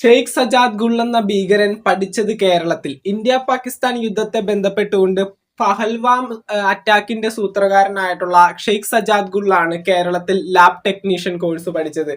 ഷെയ്ഖ് സജാദ് ഗുൾ എന്ന ഭീകരൻ പഠിച്ചത് കേരളത്തിൽ. ഇന്ത്യ പാകിസ്ഥാൻ യുദ്ധത്തെ ബന്ധപ്പെട്ടുകൊണ്ട് പഹൽവാം അറ്റാക്കിന്റെ സൂത്രകാരനായിട്ടുള്ള ഷെയ്ഖ് സജാദ് ഗുള്ളാണ് കേരളത്തിൽ ലാബ് ടെക്നീഷ്യൻ കോഴ്സ് പഠിച്ചത്.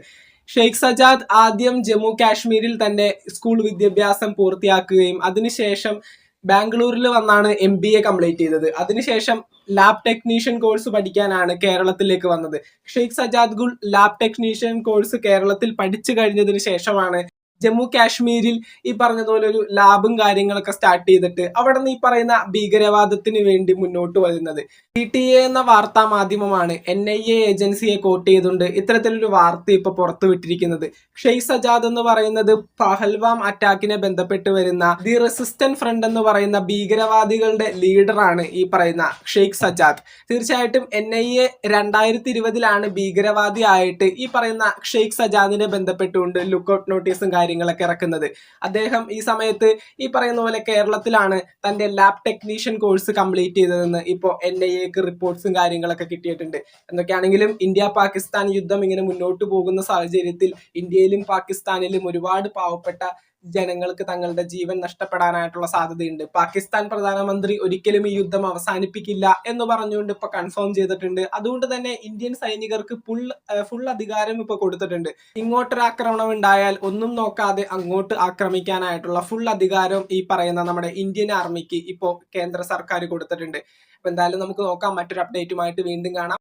ഷെയ്ഖ് സജാദ് ആദ്യം ജമ്മു കാശ്മീരിൽ തന്നെ സ്കൂൾ വിദ്യാഭ്യാസം പൂർത്തിയാക്കുകയും അതിനുശേഷം ബാംഗ്ലൂരിൽ വന്നാണ് എം ബി എ കംപ്ലീറ്റ് ചെയ്തത്. അതിനുശേഷം ലാബ് ടെക്നീഷ്യൻ കോഴ്സ് പഠിക്കാനാണ് കേരളത്തിലേക്ക് വന്നത്. Sheikh Sajad Gul lab technician course കേരളത്തിൽ പഠിച്ചു കഴിഞ്ഞതിന് ശേഷമാണ് ജമ്മു കാശ്മീരിൽ ഈ പറഞ്ഞതുപോലെ ഒരു ലാബും കാര്യങ്ങളൊക്കെ സ്റ്റാർട്ട് ചെയ്തിട്ട് അവിടെ നിന്ന് ഈ പറയുന്ന ഭീകരവാദത്തിന് വേണ്ടി മുന്നോട്ട് വരുന്നത്. പി ടി എ എന്ന വാർത്താ മാധ്യമമാണ് എൻ ഐ എ ഏജൻസിയെ കോട്ട് ചെയ്തുകൊണ്ട് ഇത്തരത്തിലൊരു വാർത്ത ഇപ്പൊ പുറത്തുവിട്ടിരിക്കുന്നത് ഷെയ് സജാദ് എന്ന് പറയുന്നത് പഹൽവാം അറ്റാക്കിനെ ബന്ധപ്പെട്ട് വരുന്ന ദി റെസിസ്റ്റന്റ് ഫ്രണ്ട് എന്ന് പറയുന്ന ഭീകരവാദികളുടെ ലീഡറാണ് ഈ പറയുന്ന ഷെയ്ഖ് സജാദ്. തീർച്ചയായിട്ടും എൻ ഐ എ രണ്ടായിരത്തി ഇരുപതിലാണ് ഭീകരവാദി ആയിട്ട് ഈ പറയുന്ന ഷെയ്ഖ് സജാദിനെ ബന്ധപ്പെട്ടുകൊണ്ട് ലുക്കൌട്ട് നോട്ടീസും കാര്യങ്ങളൊക്കെ ഇറക്കുന്നത്. അദ്ദേഹം ഈ സമയത്ത് ഈ പറയുന്ന പോലെ കേരളത്തിലാണ് തന്റെ ലാബ് ടെക്നീഷ്യൻ കോഴ്സ് കംപ്ലീറ്റ് ചെയ്തതെന്ന് ഇപ്പോൾ എൻ ഐ എക്ക് റിപ്പോർട്ട്സും കാര്യങ്ങളൊക്കെ കിട്ടിയിട്ടുണ്ട്. എന്തൊക്കെയാണെങ്കിലും ഇന്ത്യ പാകിസ്ഥാൻ യുദ്ധം ഇങ്ങനെ മുന്നോട്ട് പോകുന്ന സാഹചര്യത്തിൽ ഇന്ത്യയിലും പാകിസ്ഥാനിലും ഒരുപാട് പാവപ്പെട്ട ജനങ്ങൾക്ക് തങ്ങളുടെ ജീവൻ നഷ്ടപ്പെടാനായിട്ടുള്ള സാധ്യതയുണ്ട്. പാകിസ്ഥാൻ പ്രധാനമന്ത്രി ഒരിക്കലും ഈ യുദ്ധം അവസാനിപ്പിക്കില്ല എന്ന് പറഞ്ഞുകൊണ്ട് ഇപ്പൊ കൺഫേം ചെയ്തിട്ടുണ്ട്. അതുകൊണ്ട് തന്നെ ഇന്ത്യൻ സൈനികർക്ക് ഫുൾ ഫുൾ അധികാരം ഇപ്പൊ കൊടുത്തിട്ടുണ്ട്. ഇങ്ങോട്ടൊരു ആക്രമണം ഉണ്ടായാൽ ഒന്നും നോക്കാതെ അങ്ങോട്ട് ആക്രമിക്കാനായിട്ടുള്ള ഫുൾ അധികാരം ഈ പറയുന്ന നമ്മുടെ ഇന്ത്യൻ ആർമിക്ക് ഇപ്പോ കേന്ദ്ര സർക്കാർ കൊടുത്തിട്ടുണ്ട്. അപ്പൊ എന്തായാലും നമുക്ക് നോക്കാം. മറ്റൊരു അപ്ഡേറ്റുമായിട്ട് വീണ്ടും കാണാം.